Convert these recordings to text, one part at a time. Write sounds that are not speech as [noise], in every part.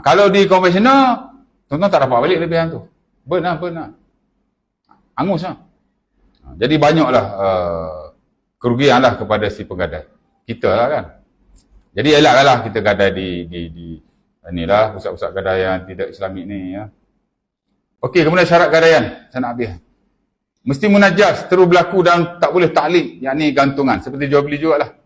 Kalau di konvensional, tuan-tuan tak dapat balik lebihan tu. Burn lah, burn lah. Angus lah. Ha, jadi banyaklah uh, kerugian lah kepada si pegadai. Kita lah kan. Jadi elaklah kita gadai di, di, di inilah pusat-pusat gadaian tidak islamik ni ya. Okey, kemudian syarat gadaian. Saya nak habis. Mesti munajas, terus berlaku dan tak boleh taklik, yakni gantungan. Seperti jual beli jugalah.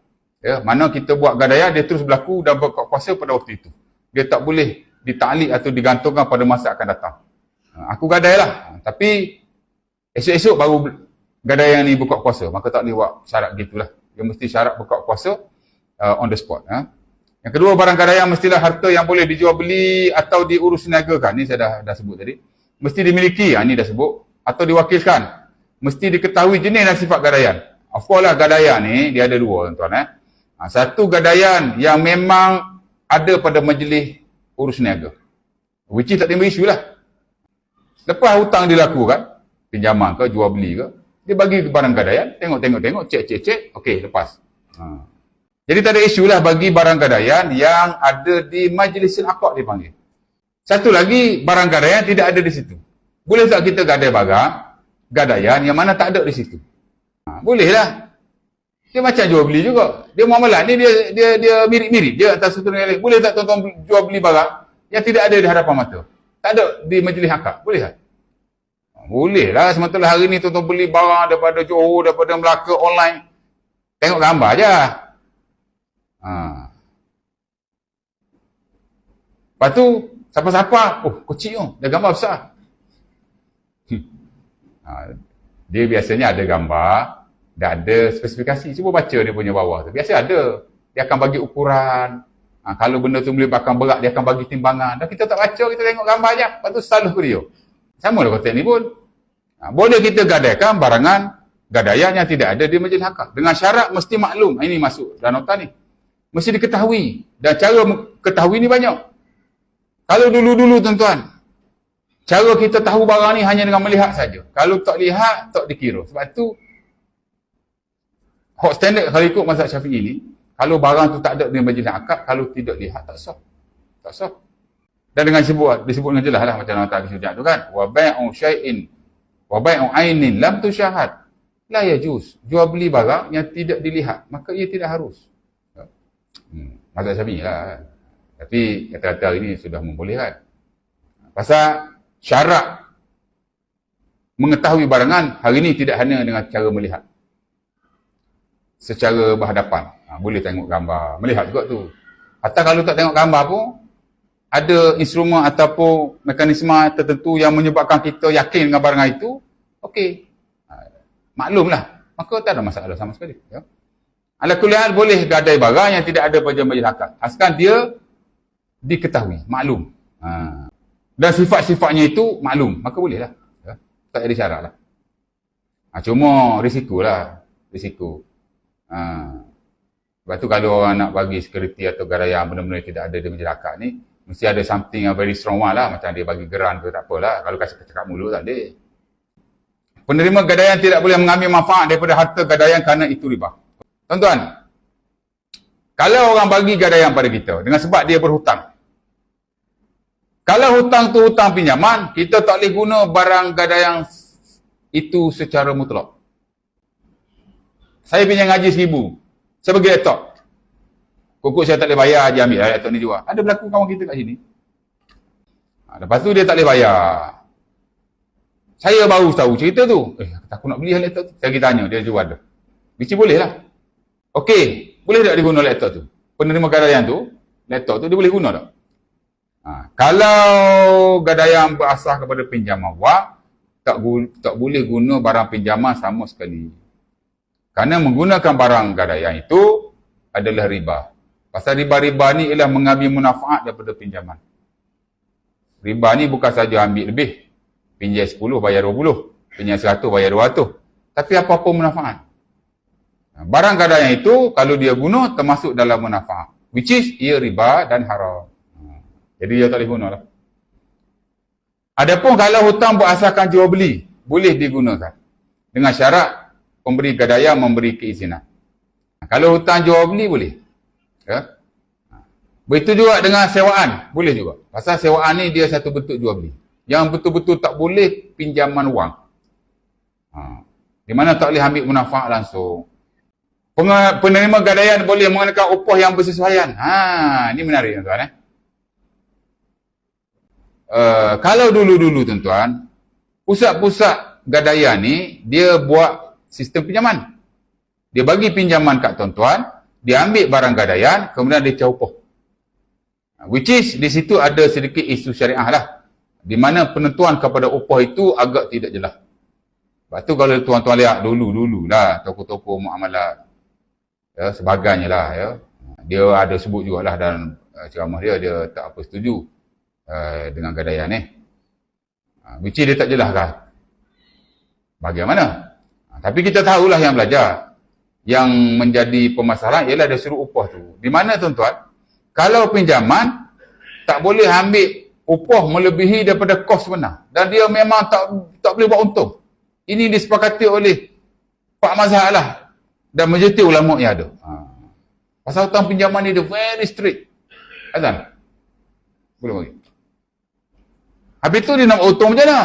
Ya, mana kita buat gadaian, dia terus berlaku dan berkuasa pada waktu itu. Dia tak boleh ditaklik atau digantungkan pada masa akan datang. Ha, aku gadai lah. Tapi esok-esok baru gadaian ni buka puasa. Maka tak boleh buat syarat gitulah. Dia mesti syarat buka puasa uh, on the spot. Ha? Yang kedua, barang gadaian mestilah harta yang boleh dijual beli atau diurus niagakan. Ni saya dah, dah sebut tadi. Mesti dimiliki. Ha, ni dah sebut. Atau diwakilkan mesti diketahui jenis dan sifat gadaian. Of course lah gadaian ni, dia ada dua tuan-tuan. Eh. Ha, satu gadaian yang memang ada pada majlis urus niaga. Which is tak timbul isu lah. Lepas hutang dilakukan, pinjaman ke, jual beli ke, dia bagi ke barang gadaian, tengok-tengok-tengok, cek-cek-cek, okey, lepas. Ha. Jadi tak ada isu lah bagi barang gadaian yang ada di majlis akad dipanggil. Satu lagi, barang gadaian tidak ada di situ. Boleh tak kita gadai barang, gadaian yang mana tak ada di situ. Ha, bolehlah. Dia macam jual beli juga. Dia muamalah ni dia dia dia mirip-mirip je atas satu dengan lain. Boleh tak tuan-tuan jual beli barang yang tidak ada di hadapan mata? Tak ada di majlis akad. Boleh tak? Ha, boleh lah. Sementara hari ni tuan-tuan beli barang daripada Johor, daripada Melaka online. Tengok gambar je. Ha. Lepas tu, siapa-siapa, oh kecil tu, dah gambar besar. Ha, dia biasanya ada gambar dan ada spesifikasi. Cuba baca dia punya bawah tu. Biasa ada. Dia akan bagi ukuran. Ha, kalau benda tu melibatkan berat, dia akan bagi timbangan. Dan kita tak baca, kita tengok gambar je. Lepas tu selalu video. Sama lah kotak ni pun. Ha, boleh kita gadaikan barangan gadaian yang tidak ada di majlis akad. Dengan syarat mesti maklum. Ini masuk dalam nota ni. Mesti diketahui. Dan cara ketahui ni banyak. Kalau dulu-dulu tuan-tuan, Cara kita tahu barang ni hanya dengan melihat saja. Kalau tak lihat, tak dikira. Sebab tu, hot standard kalau ikut mazhab syafi'i ni, kalau barang tu tak ada dengan majlis akad, kalau tidak lihat, tak sah. Tak sah. Dan dengan sebut, disebut dengan jelas lah macam orang tadi sujud tu kan. Wa bai'u syai'in, wa bai'u ainin lam tu syahad. La ya juz. Jual beli barang yang tidak dilihat, maka ia tidak harus. Hmm. Mazhab syafi'i lah. Tapi kata-kata ini sudah membolehkan. Pasal syarat mengetahui barangan hari ini tidak hanya dengan cara melihat secara berhadapan ha, boleh tengok gambar melihat juga tu atau kalau tak tengok gambar pun ada instrumen ataupun mekanisme tertentu yang menyebabkan kita yakin dengan barangan itu okey ha, maklumlah maka tak ada masalah sama sekali ya. ala kuliah boleh gadai barang yang tidak ada pada majlis akad asalkan dia diketahui maklum ha dan sifat-sifatnya itu maklum, maka boleh lah. Ya? Tak ada syarat lah. Ha, cuma risiko lah. Risiko. Ha. Lepas tu kalau orang nak bagi security atau garaya benda-benda tidak ada di majlis akad ni, mesti ada something yang very strong one lah. Macam dia bagi geran ke tak apalah. Kalau kasih cakap mulut tak ada. Penerima gadaian tidak boleh mengambil manfaat daripada harta gadaian kerana itu riba. Tuan-tuan, kalau orang bagi gadaian pada kita dengan sebab dia berhutang, kalau hutang tu hutang pinjaman, kita tak boleh guna barang gadaian itu secara mutlak. Saya pinjam ngaji seribu. Saya bagi laptop. Kukuk saya tak boleh bayar, dia ambil laptop ni juga. Ada berlaku kawan kita kat sini. Ha, lepas tu dia tak boleh bayar. Saya baru tahu cerita tu. Eh, aku nak beli laptop tu. Saya pergi tanya, dia jual ada. Bici boleh lah. Okey, boleh tak diguna laptop tu? Penerima gadaian tu, laptop tu dia boleh guna tak? Ha, kalau gadaian berasas kepada pinjaman wak, tak, tak boleh guna barang pinjaman sama sekali. Kerana menggunakan barang gadaian itu adalah riba. Pasal riba-riba ni ialah mengambil manfaat daripada pinjaman. Riba ni bukan saja ambil lebih. Pinjam 10 bayar 20. Pinjam 100 bayar 200. Tapi apa-apa manfaat. Barang gadaian itu kalau dia guna termasuk dalam manfaat. Which is ia riba dan haram. Jadi dia tak boleh guna lah. Adapun kalau hutang berasaskan jual beli, boleh digunakan. Dengan syarat pemberi gadaya memberi keizinan. Kalau hutang jual beli boleh. Ya? Begitu juga dengan sewaan, boleh juga. Pasal sewaan ni dia satu bentuk jual beli. Yang betul-betul tak boleh pinjaman wang. Ha. Di mana tak boleh ambil munafak langsung. Penerima gadaian boleh mengenakan upah yang bersesuaian. Ha, ini menarik tuan-tuan eh. Uh, kalau dulu-dulu tuan-tuan, pusat-pusat gadaian ni dia buat sistem pinjaman. Dia bagi pinjaman kat tuan-tuan, dia ambil barang gadaian, kemudian dia caw upah. Which is di situ ada sedikit isu syariah lah. Di mana penentuan kepada upah itu agak tidak jelas. Sebab tu kalau tuan-tuan lihat dulu-dulu lah toko-toko muamalat ya, sebagainya lah ya. Dia ada sebut jugalah dalam uh, ceramah dia, dia tak apa setuju uh, dengan gadaian ni. Uh, which is dia tak jelas kan. Bagaimana? Uh, tapi kita tahulah yang belajar. Yang menjadi permasalahan ialah dia suruh upah tu. Di mana tuan-tuan? Kalau pinjaman, tak boleh ambil upah melebihi daripada kos sebenar. Dan dia memang tak tak boleh buat untung. Ini disepakati oleh Pak Mazhar lah. Dan majoriti ulama yang ada. Ha. Pasal hutang pinjaman ni dia very strict. Azan? Boleh bagi. Habis tu dia nak untung macam mana?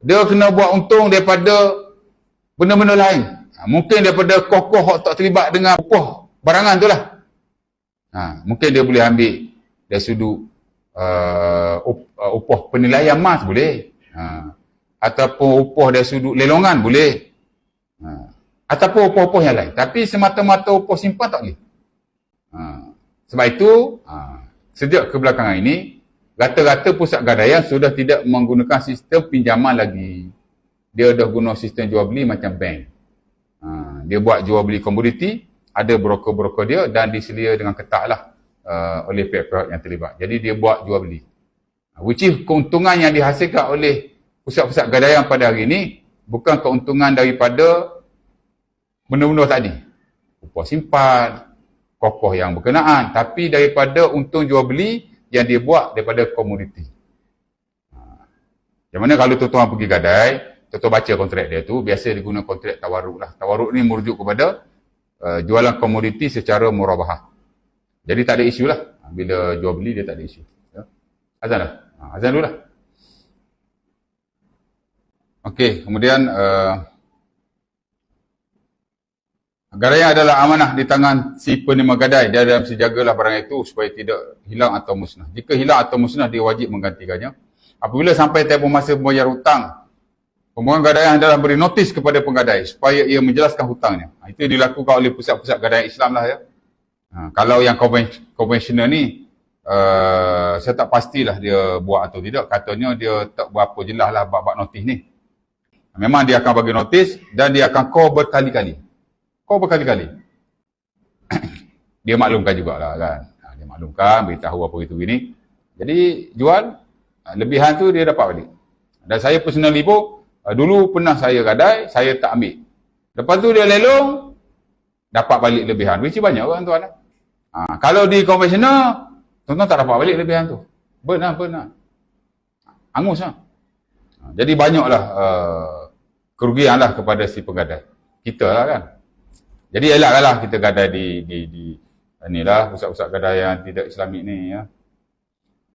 Dia kena buat untung daripada benda-benda lain. Ha. Mungkin daripada kokoh tak terlibat dengan upah barangan tu lah. Ha. Mungkin dia boleh ambil dari sudut uh, uh, upah penilaian emas boleh. Ha. Ataupun upah dari sudut lelongan boleh. Ha. Ataupun upah-upah yang lain. Tapi semata-mata upah simpan tak boleh. Ha. Sebab itu, ha. sejak kebelakangan ini, rata-rata pusat gadaian sudah tidak menggunakan sistem pinjaman lagi. Dia dah guna sistem jual beli macam bank. Ha. Dia buat jual beli komoditi, ada broker-broker dia dan diselia dengan ketat lah uh, oleh pihak-pihak yang terlibat. Jadi dia buat jual beli. Which is keuntungan yang dihasilkan oleh pusat-pusat gadaian pada hari ini bukan keuntungan daripada benda-benda tadi. Upah simpan, kokoh yang berkenaan. Tapi daripada untung jual beli yang dia buat daripada komoditi. Macam mana kalau tuan-tuan pergi gadai, tuan-tuan baca kontrak dia tu, biasa dia guna kontrak tawaruk lah. Tawaruk ni merujuk kepada uh, jualan komoditi secara murabahah. Jadi tak ada isu lah. Bila jual beli dia tak ada isu. Ya. Azan lah. Ha, azan dulu lah. Okey, kemudian uh, Gadaian adalah amanah di tangan si penerima gadai. Dia dalam sejagalah barang itu supaya tidak hilang atau musnah. Jika hilang atau musnah, dia wajib menggantikannya. Apabila sampai tempoh masa membayar hutang, pemegang gadaian adalah beri notis kepada penggadai supaya ia menjelaskan hutangnya. Ha, itu dilakukan oleh pusat-pusat gadaian Islam lah ya. Ha, kalau yang konvensional ni, uh, saya tak pastilah dia buat atau tidak. Katanya dia tak berapa jelas lah bab-bab notis ni. Memang dia akan bagi notis dan dia akan call berkali-kali. Kau berkali-kali. [coughs] dia maklumkan jugalah kan. Ha, dia maklumkan, beritahu apa itu ini. Jadi jual, ha, lebihan tu dia dapat balik. Dan saya personally pun, dulu pernah saya gadai, saya tak ambil. Lepas tu dia lelong, dapat balik lebihan. Which banyak kan tuan. Ha, kalau di konvensional, tuan-tuan tak dapat balik lebihan tu. Benar, benar. Angus lah. Jadi banyaklah uh, kerugian lah kepada si penggadai. Kita lah kan. Jadi elaklah kita gadai di di di inilah pusat-pusat gadai yang tidak Islamik ni ya.